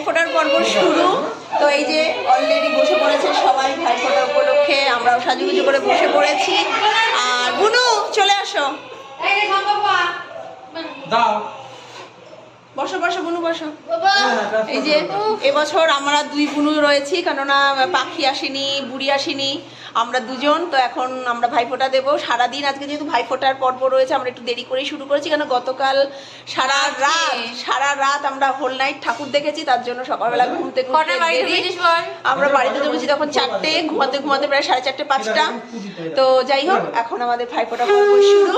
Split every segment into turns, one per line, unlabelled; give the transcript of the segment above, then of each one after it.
পর্ব শুরু। তো এই যে অলরেডি বসে পড়েছে সবাই ভাই ফোটার উপলক্ষে আমরাও সাজুগুজু করে বসে পড়েছি। আর বুনু চলে আসো।
দাও।
বসো বসো বুনু বসো। এই যে এবছর আমরা দুই বুনু রয়েছি কেননা পাখি আসেনি বুড়ি আসেনি। আমরা দুজন তো এখন আমরা ভাইফোঁটা দেবো। সারাদিন আজকে যেহেতু ভাইফোঁটার পর্ব রয়েছে আমরা একটু দেরি করেই শুরু করেছি কেন গতকাল সারা রাত সারা রাত আমরা হোল নাইট ঠাকুর দেখেছি তার জন্য সকালবেলা ঘুম থেকে? আমরা বাড়িতে ঢুকেছি তখন চারটে ঘুমাতে ঘুমাতে প্রায় সাড়ে চারটে পাঁচটা। তো যাই হোক এখন আমাদের ভাইফোঁটা পর্ব শুরু।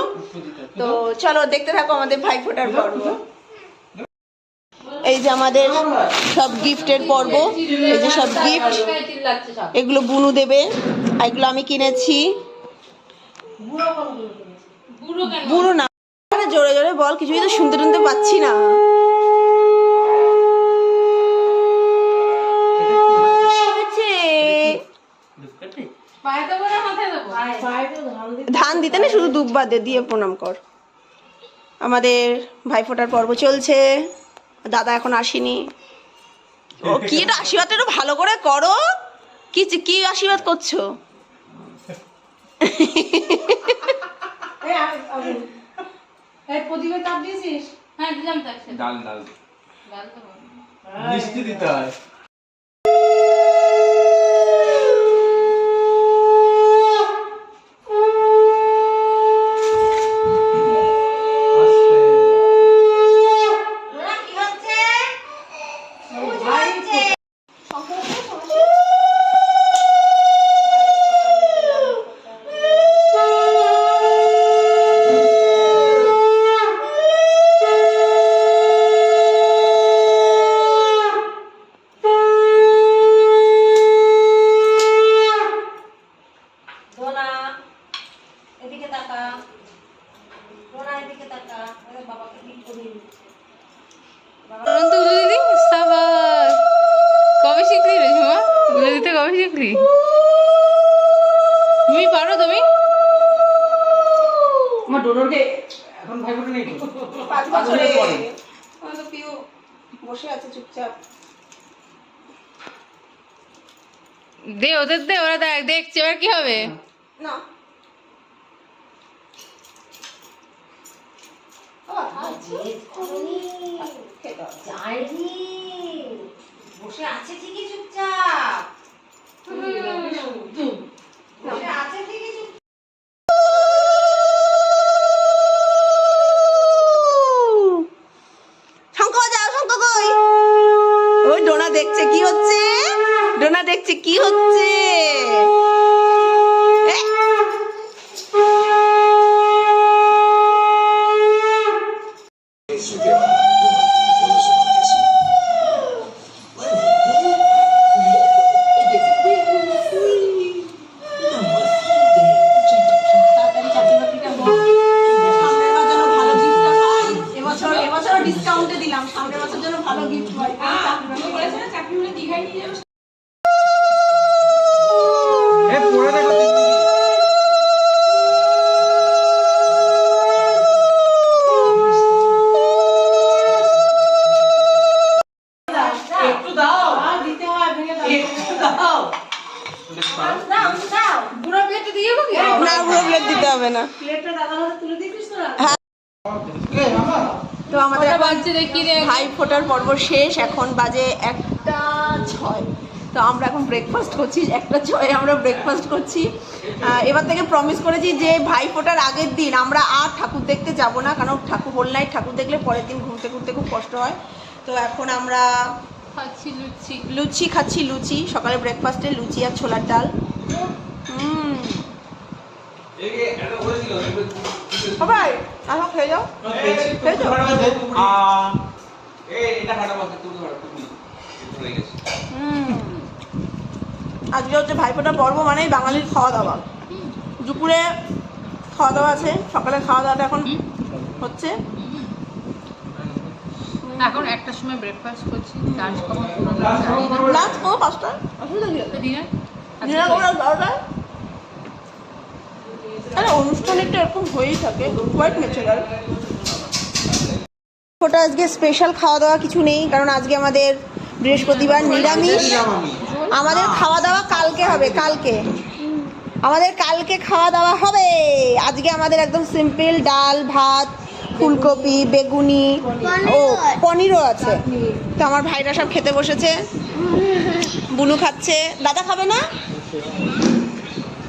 তো চলো দেখতে থাকো আমাদের ভাইফোঁটার পর্ব। এই যে আমাদের সব গিফটের পর্ব, এই যে সব গিফট, এগুলো বুনু দেবে এগুলো আমি কিনেছি। বুড়ো না জোরে জোরে বল, কিছুই তো শুনতে শুনতে পাচ্ছি না। ধান দিতে না শুধু দুব্বা দিয়ে প্রণাম কর। আমাদের ভাইফোঁটার পর্ব চলছে। দাদা এখন আসেনি। ও কি এটা আশীর্বাদ? একটু ভালো করে করো। কি কি আশীর্বাদ করছ?
প্রদীপের তাপ দিয়েছিস?
হ্যাঁ দিলাম
ডাল ডাল। মিষ্টি দিতে হয়।
এদিকে তাকা। দোনা এদিকে তাকা। ওরে বাবাকে ঠিক করি?
কবে শিখলি রে ঝুমা উলু দিতে কবে শিখলি? তুমি পারো তুমি?
আমার ডোনরকে এখন ভাই বোন নেই তো?
পাঁচ বছরে।
বছরের পরে।
আমাদের পিউ বসে আছে চুপচাপ।
দে ওদের দে ওরা দেখ দেখছে এবার কি হবে?
না।
বসে আছে ঠিকই
দেখছে কি হচ্ছে? ডোনা দেখছে কি হচ্ছে?
একটু দাও
প্লেটে
না পুরো plate দিতে হবে তো আমাদের ভাই ফোটার পর্ব শেষ এখন বাজে একটা ছয় তো আমরা এখন ব্রেকফাস্ট করছি একটা ছয় আমরা ব্রেকফাস্ট করছি এবার থেকে প্রমিস করেছি যে ভাই ফোটার আগের দিন আমরা আর ঠাকুর দেখতে যাব না কারণ ঠাকুর হোল নাইট ঠাকুর দেখলে পরের দিন ঘুরতে ঘুরতে খুব কষ্ট হয় তো এখন আমরা
খাচ্ছি লুচি।
লুচি খাচ্ছি লুচি সকালে ব্রেকফাস্টে লুচি আর ছোলার ডাল। হুম। ভাই আসো খেয়ে যাও।
গেছে।
হুম। আজকে হচ্ছে ভাইফোঁটা পর্ব মানেই বাঙালির খাওয়া দাওয়া দুপুরে খাওয়া দাওয়া আছে সকালে খাওয়া দাওয়াটা এখন হচ্ছে।
এখন একটার সময় ব্রেকফাস্ট করছি লাঞ্চ কখন
লাঞ্চ করব পাঁচটা অসুবিধা কি
ডিনার
ডিনার করব রাত আরে অনুষ্ঠানের তো এরকম হয়েই থাকে কোয়াইট ন্যাচারাল ওটা আজকে স্পেশাল খাওয়া দাওয়া কিছু নেই কারণ আজকে আমাদের বৃহস্পতিবার নিরামিষ। আমাদের খাওয়া দাওয়া কালকে হবে কালকে। আমাদের কালকে খাওয়া দাওয়া হবে। আজকে আমাদের একদম সিম্পল ডাল ভাত ফুলকপি বেগুনি ও পনিরও আছে। তো আমার ভাইরা সব খেতে বসেছে। বুনু খাচ্ছে। দাদা খাবে না?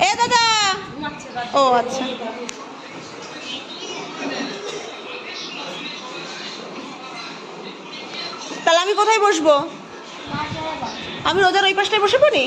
এ দাদা! ও আচ্ছা। তাহলে আমি কোথায় বসবো? আমি রোজার ওই পাশটায় বসে পড়ি?